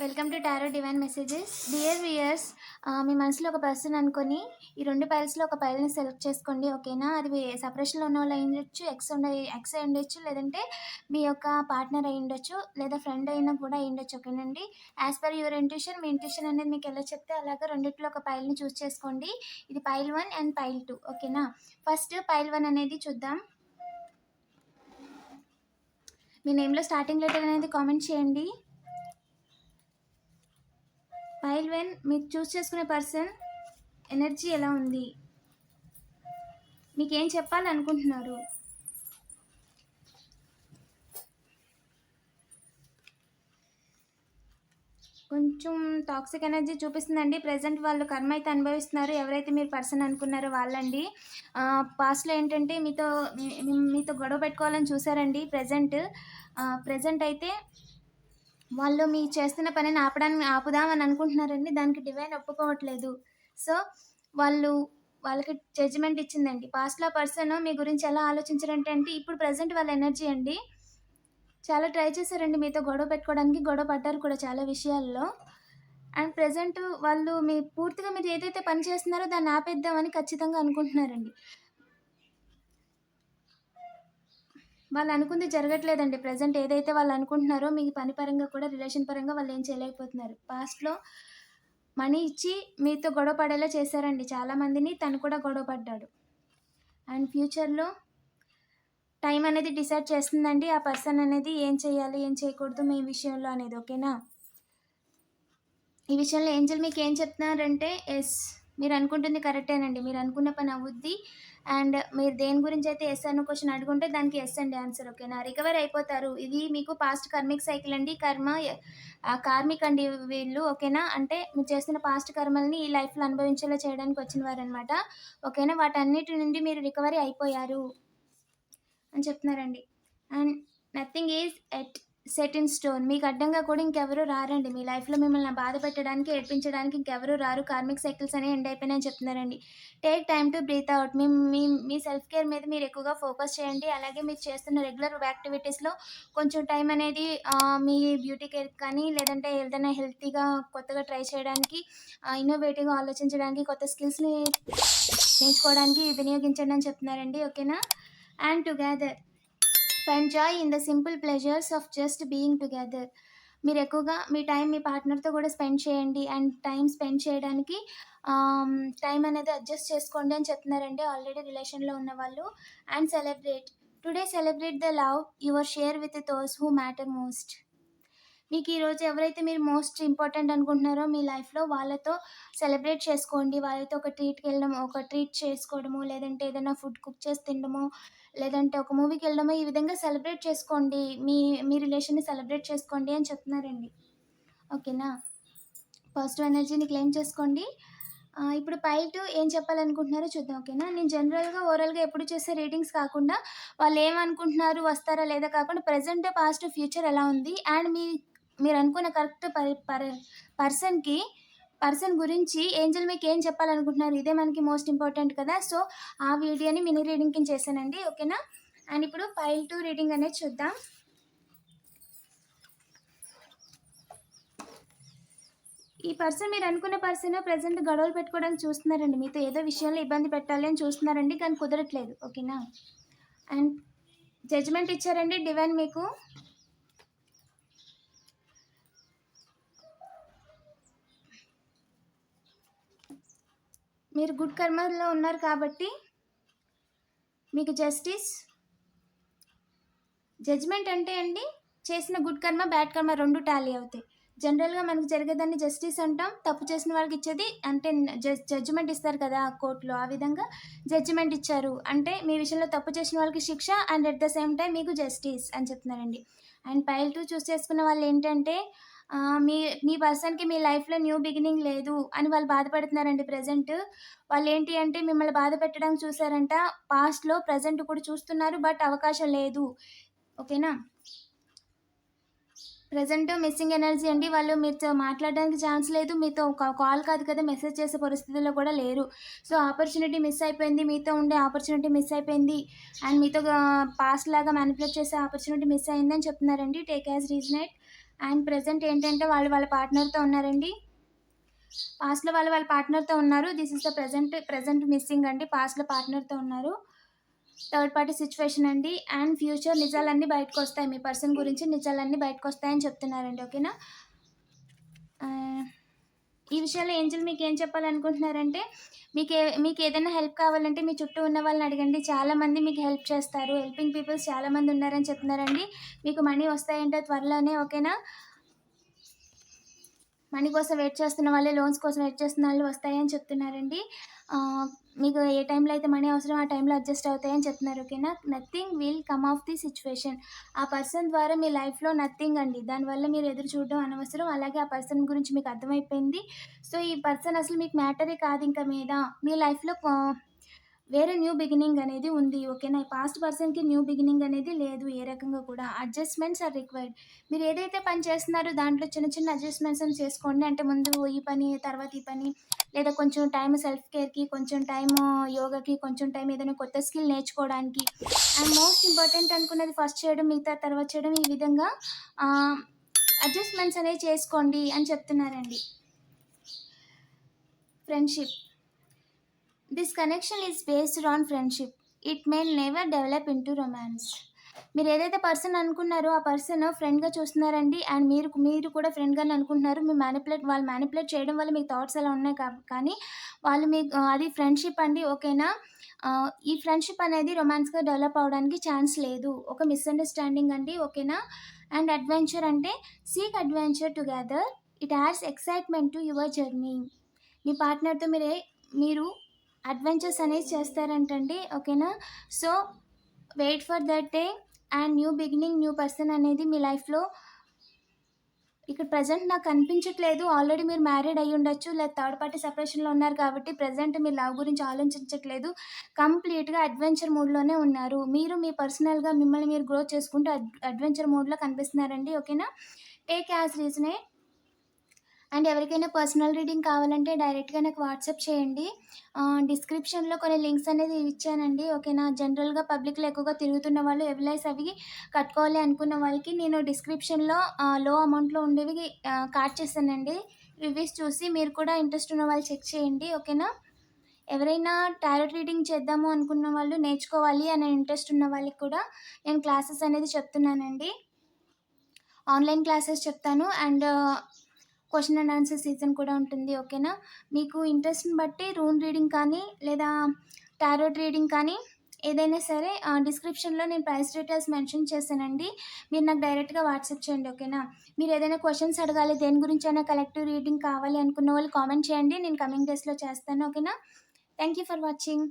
Welcome to tarot divine messages dear viewers మీ మనసులో ఒక person అనుకొని ఈ రెండు పైల్స్లో ఒక పైల్ని సెలెక్ట్ చేసుకోండి ఓకేనా అది సపరేషన్లో ఉన్న వాళ్ళు అయ్యిండొచ్చు ఎక్స్ ఉండ ఎక్స్ అయి ఉండొచ్చు లేదంటే మీ యొక్క పార్ట్నర్ అయి ఉండొచ్చు లేదా ఫ్రెండ్ అయినా కూడా అయ్యిండొచ్చు ఓకేనండి యాజ్ పర్ యువర్ ఇంట్యూషన్ మీ ఇంట్యూషన్ అనేది మీకు ఎలా చెప్తే అలాగా రెండిట్లో ఒక పైల్ని చూస్ చేసుకోండి. ఇది pile one and pile two ఓకేనా ఫస్ట్ పైల్ వన్ అనేది చూద్దాం. మీ నేమ్లో స్టార్టింగ్ లెటర్ అనేది కామెంట్ చేయండి. పైల్ వెన్ మీరు చూస్ చేసుకునే పర్సన్ ఎనర్జీ ఎలా ఉంది? మీకు ఏం చెప్పాలనుకుంటున్నారు? కొంచెం టాక్సిక్ ఎనర్జీ చూపిస్తుందండి. ప్రజెంట్ వాళ్ళు కర్మ అయితే అనుభవిస్తున్నారు. ఎవరైతే మీరు పర్సన్ అనుకున్నారో వాళ్ళండి. పాస్ట్లో ఏంటంటే మీతో మీతో గొడవ పెట్టుకోవాలని చూసారండి. ప్రజెంట్ ప్రజెంట్ అయితే వాళ్ళు మీ చేస్తున్న పనిని ఆపడానికి ఆపుదామని అనుకుంటున్నారండి. దానికి డివైన్ ఒప్పుకోవట్లేదు. సో వాళ్ళు వాళ్ళకి జడ్జిమెంట్ ఇచ్చిందండి. పాస్ట్లో పర్సన్ మీ గురించి ఎలా ఆలోచించారంటే అంటే ఇప్పుడు ప్రజెంట్ వాళ్ళ ఎనర్జీ అండి. చాలా ట్రై చేశారండి మీతో గొడవ పెట్టుకోవడానికి. గొడవ పడ్డారు కూడా చాలా విషయాల్లో. అండ్ ప్రజెంట్ వాళ్ళు మీ పూర్తిగా మీరు ఏదైతే పని చేస్తున్నారో దాన్ని ఆపేద్దామని ఖచ్చితంగా అనుకుంటున్నారండి. వాళ్ళు అనుకుంది జరగట్లేదండి. ప్రజెంట్ ఏదైతే వాళ్ళు అనుకుంటున్నారో మీ పని పరంగా కూడా రిలేషన్ పరంగా వాళ్ళు ఏం చేయలేకపోతున్నారు. పాస్ట్లో మనీ ఇచ్చి మీతో గొడవ పడేలా చేశారండి. చాలామందిని తను కూడా గొడవ పడ్డాడు. అండ్ ఫ్యూచర్లో టైం అనేది డిసైడ్ చేస్తుందండి. ఆ పర్సన్ అనేది ఏం చేయాలి ఏం చేయకూడదు మీ విషయంలో అనేది ఓకేనా ఈ విషయంలో ఏంజల్ మీకు ఏం చెప్తున్నారంటే ఎస్ మీరు అనుకుంటుంది కరెక్టేనండి. మీరు అనుకున్న పని అవుద్ది. అండ్ మీరు దేని గురించి అయితే ఎస్ అన్న క్వశ్చన్ అడుగుంటే దానికి ఎస్ అండి ఆన్సర్ ఓకేనా? రికవర్ అయిపోతారు. ఇది మీకు పాస్ట్ కర్మిక్ సైకిల్ అండి. కర్మ కార్మిక్ అండి వీళ్ళు ఓకేనా? అంటే మీరు చేస్తున్న పాస్ట్ కర్మల్ని ఈ లైఫ్లో అనుభవించేలా చేయడానికి వచ్చిన వారు అనమాట ఓకేనా? వాటన్నిటి నుండి మీరు రికవరీ అయిపోయారు అని చెప్తున్నారండి. And nothing is at set in stone మీకు అడ్డంగా కూడా ఇంకెవరు రారండి. మీ లైఫ్లో మిమ్మల్ని బాధ పెట్టడానికి ఏడ్పించడానికి ఇంకెవరు రారు. కార్మిక్ సైకిల్స్ అనేవి ఎండ్ అయిపోయినాయని చెప్తున్నారండి. Take time to breathe out మీ మీ మీ సెల్ఫ్ కేర్ మీద మీరు ఎక్కువగా ఫోకస్ చేయండి. అలాగే మీరు చేస్తున్న రెగ్యులర్ యాక్టివిటీస్లో కొంచెం టైం అనేది మీ బ్యూటీ కేర్ కానీ లేదంటే ఏదైనా హెల్తీగా కొత్తగా ట్రై చేయడానికి ఇన్నోవేటివ్గా ఆలోచించడానికి కొత్త స్కిల్స్ని నేర్చుకోవడానికి వినియోగించండి అని చెప్తున్నారండి. ఓకేనా and together find joy in the simple pleasures of just being together మీరు ఎక్కువగా మీ టైం మీ పార్ట్నర్తో కూడా స్పెండ్ చేయండి అండ్ టైం స్పెండ్ చేయడానికి టైం అనేది అడ్జస్ట్ చేసుకోండి అని చెప్తున్నారండి ఆల్రెడీ రిలేషన్లో ఉన్న వాళ్ళు. And celebrate today celebrate the love your share with those who matter most మీకు ఈరోజు ఎవరైతే మీరు మోస్ట్ ఇంపార్టెంట్ అనుకుంటున్నారో మీ లైఫ్లో వాళ్ళతో సెలబ్రేట్ చేసుకోండి. వాళ్ళతో ఒక ట్రీట్కి వెళ్ళడం ఒక ట్రీట్ చేసుకోవడము లేదంటే ఏదైనా ఫుడ్ కుక్ చేసి తినడము లేదంటే ఒక మూవీకి వెళ్ళడము ఈ విధంగా సెలబ్రేట్ చేసుకోండి. మీ మీ రిలేషన్ని సెలబ్రేట్ చేసుకోండి అని చెప్తున్నారండి. ఓకేనా? పాజిటివ్ ఎనర్జీని క్లెయిమ్ చేసుకోండి. ఇప్పుడు పైల్ ఏం చెప్పాలనుకుంటున్నారో చూద్దాం ఓకేనా? నేను జనరల్గా ఓవరాల్గా ఎప్పుడు చేసే రీడింగ్స్ కాకుండా వాళ్ళు ఏమనుకుంటున్నారు వస్తారా లేదా కాకుండా ప్రజెంట్ పాస్ట్ ఫ్యూచర్ ఎలా ఉంది? అండ్ మీ మీరు అనుకున్న కరెక్ట్ పర్ పర్ పర్సన్కి పర్సన్ గురించి ఏంజల్ మీకు ఏం చెప్పాలనుకుంటున్నారు? ఇదే మనకి మోస్ట్ ఇంపార్టెంట్ కదా. సో ఆ వీడియోని మినీ రీడింగ్ కింద చేశానండి ఓకేనా? అండ్ ఇప్పుడు ఫైల్ టూ రీడింగ్ అనేది చూద్దాం. ఈ పర్సన్ మీరు అనుకున్న పర్సన్ ప్రజెంట్ గొడవలు పెట్టుకోవడానికి చూస్తున్నారండి. మీతో ఏదో విషయంలో ఇబ్బంది పెట్టాలి అని చూస్తున్నారండి కానీ కుదరట్లేదు ఓకేనా? అండ్ జడ్జ్మెంట్ ఇచ్చారండి డివైన్ మీకు. మీరు గుడ్ కర్మలో ఉన్నారు కాబట్టి మీకు జస్టిస్ జడ్జ్మెంట్ అంటే అండి చేసిన గుడ్ కర్మ బ్యాడ్ కర్మ రెండు టాలీ అవుతాయి. జనరల్గా మనకు జరిగేదాన్ని జస్టిస్ అంటాం తప్పు చేసిన వాళ్ళకి ఇచ్చేది అంటే జడ్జిమెంట్ ఇస్తారు కదా కోర్టులో. ఆ విధంగా జడ్జిమెంట్ ఇచ్చారు అంటే మీ విషయంలో తప్పు చేసిన వాళ్ళకి శిక్ష and at the same time మీకు జస్టిస్ అని చెప్తున్నారండి. అండ్ పైల్ టూ చూస్ చేసుకున్న వాళ్ళు ఏంటంటే ఆ, మీ మీ పర్సన్కి మీ లైఫ్లో న్యూ బిగినింగ్ లేదు అని వాళ్ళు బాధపడుతున్నారండి ప్రజెంట్. వాళ్ళు ఏంటి అంటే మిమ్మల్ని బాధ పెట్టడానికి చూసారంట. పాస్ట్లో ప్రజెంట్ కూడా చూస్తున్నారు బట్ అవకాశం లేదు. ఓకేనా? ప్రజెంట్ మిస్సింగ్ ఎనర్జీ అండి. వాళ్ళు మీతో మాట్లాడడానికి ఛాన్స్ లేదు. మీతో కాల్ కాదు కదా మెసేజ్ చేసే పరిస్థితుల్లో కూడా లేరు. సో ఆపర్చునిటీ మిస్ అయిపోయింది. మీతో ఉండే ఆపర్చునిటీ మిస్ అయిపోయింది. అండ్ మీతో పాస్ట్ లాగా మ్యానిపులేట్ చేసే ఆపర్చునిటీ మిస్ అయిందని చెప్తున్నారండి. Take as resonate and present ఏంటంటే వాళ్ళు వాళ్ళ పార్ట్నర్తో ఉన్నారండి. పాస్ట్లో వాళ్ళు వాళ్ళ పార్ట్నర్తో ఉన్నారు. This is the present present missing అండి. పాస్ట్లో పార్ట్నర్తో ఉన్నారు. థర్డ్ పార్టీ సిచ్యువేషన్ అండి. అండ్ ఫ్యూచర్ నిజాలన్నీ బయటకు వస్తాయి మీ పర్సన్ గురించి నిజాలన్నీ బయటకు వస్తాయని చెప్తున్నారండి. ఓకేనా? ఈ విషయంలో ఏంజల్ మీకు ఏం చెప్పాలనుకుంటున్నారంటే మీకు ఏ మీకు ఏదైనా హెల్ప్ కావాలంటే మీ చుట్టూ ఉన్న వాళ్ళని అడగండి. చాలామంది మీకు హెల్ప్ చేస్తారు. హెల్పింగ్ పీపుల్స్ చాలామంది ఉన్నారని చెప్తున్నారండి. మీకు మనీ వస్తాయంటే త్వరలోనే ఓకేనా? మనీ కోసం వెయిట్ చేస్తున్న వాళ్ళే లోన్స్ కోసం వెయిట్ చేస్తున్న వాళ్ళు వస్తాయని చెప్తున్నారండి. మీకు ఏ టైంలో అయితే మనీ అవసరం ఆ టైంలో అడ్జస్ట్ అవుతాయని చెప్తున్నారు ఓకేనా? Nothing will come of the situation ఆ పర్సన్ ద్వారా మీ లైఫ్లో నథింగ్ అండి. దానివల్ల మీరు ఎదురు చూడడం అనవసరం. అలాగే ఆ పర్సన్ గురించి మీకు అర్థమైపోయింది. సో ఈ పర్సన్ అసలు మీకు మ్యాటరే కాదు ఇంకా మీద. మీ లైఫ్లో వేరే న్యూ బిగినింగ్ అనేది ఉంది ఓకేనా పాస్ట్ పర్సన్కి న్యూ బిగినింగ్ అనేది లేదు ఏ రకంగా కూడా. అడ్జస్ట్మెంట్స్ ఆర్ రిక్వైర్డ్ మీరు ఏదైతే పని చేస్తున్నారో దాంట్లో చిన్న చిన్న అడ్జస్ట్మెంట్స్ అని చేసుకోండి. అంటే ముందు ఈ పని తర్వాత ఈ పని లేదా కొంచెం టైం సెల్ఫ్ కేర్కి కొంచెం టైం యోగాకి uh, కొంచెం టైం ఏదైనా కొత్త స్కిల్ నేర్చుకోవడానికి. అండ్ మోస్ట్ ఇంపార్టెంట్ అనుకున్నది ఫస్ట్ చేయడం మిగతా తర్వాత చేయడం ఈ విధంగా uh, అడ్జస్ట్మెంట్స్ అనేవి చేసుకోండి అని చెప్తున్నారండి. Friendship this connection is based on friendship it may never develop into romance మీరు ఏదైతే పర్సన్ అనుకున్నారో ఆ పర్సన్ ఫ్రెండ్గా చూస్తున్నారండి అండ్ మీరు మీరు కూడా ఫ్రెండ్గానే అనుకుంటున్నారు. మీ మ్యానిపులేట్ వాళ్ళు మ్యానిపులేట్ చేయడం వల్ల మీకు థాట్స్ అలా ఉన్నాయి కాబట్టి కానీ వాళ్ళు మీకు అది ఫ్రెండ్షిప్ అండి ఓకేనా ఈ ఫ్రెండ్షిప్ అనేది రొమాన్స్గా డెవలప్ అవడానికి ఛాన్స్ లేదు. ఒక మిస్అండర్స్టాండింగ్ అండి ఓకేనా అండ్ అడ్వెంచర్ అంటే seek adventure together it has excitement to your journey మీ పార్ట్నర్తో మీరే మీరు అడ్వెంచర్స్ అనేది చేస్తారంటండి ఓకేనా? So wait for that day and new beginning new person అనేది మీ లైఫ్లో ఇక్కడ ప్రజెంట్ నాకు కనిపించట్లేదు ఆల్రెడీ మీరు మ్యారీడ్ అయ్యి ఉండొచ్చు లేదా థర్డ్ పార్టీ సెపరేషన్లో ఉన్నారు కాబట్టి ప్రజెంట్ మీరు లవ్ గురించి ఆలోచించట్లేదు. కంప్లీట్గా అడ్వెంచర్ మూడ్లోనే ఉన్నారు. మీరు మీ పర్సనల్గా మిమ్మల్ని మీరు గ్రో చేసుకుంటూ అడ్వెంచర్ మూడ్లో కనిపిస్తున్నారండి ఓకేనా? Take as reason. అండ్ ఎవరికైనా పర్సనల్ రీడింగ్ కావాలంటే డైరెక్ట్గా నాకు వాట్సాప్ చేయండి. డిస్క్రిప్షన్లో కొన్ని లింక్స్ అనేది ఇచ్చానండి. ఓకేనా? జనరల్గా పబ్లిక్లో ఎక్కువగా తిరుగుతున్న వాళ్ళు ఎవలైస్ అవి కట్టుకోవాలి అనుకున్న వాళ్ళకి నేను డిస్క్రిప్షన్లో లో అమౌంట్లో ఉండేవి కార్డ్ చేశానండి రివ్యూస్ చూసి మీరు కూడా ఇంట్రెస్ట్ ఉన్న వాళ్ళు చెక్ చేయండి. ఓకేనా? ఎవరైనా టారెట్ రీడింగ్ చేద్దాము అనుకున్న వాళ్ళు నేర్చుకోవాలి అనే ఇంట్రెస్ట్ ఉన్న వాళ్ళకి కూడా నేను క్లాసెస్ అనేది చెప్తున్నానండి. ఆన్లైన్ క్లాసెస్ చెప్తాను. And question and answer session కూడా ఉంటుంది ఓకేనా మీకు ఇంట్రెస్ట్ని బట్టి రూమ్ రీడింగ్ కానీ లేదా టారోట్ రీడింగ్ కానీ ఏదైనా సరే డిస్క్రిప్షన్లో నేను ప్రైస్ డీటెయిల్స్ మెన్షన్ చేశానండి. మీరు నాకు డైరెక్ట్గా వాట్సాప్ చేయండి ఓకేనా మీరు ఏదైనా క్వశ్చన్స్ అడగాలి దేని గురించి అయినా కలెక్టివ్ రీడింగ్ కావాలి అనుకున్న వాళ్ళు కామెంట్ చేయండి నేను కమింగ్ డేస్లో చేస్తాను ఓకేనా థ్యాంక్ యూ ఫర్ వాచింగ్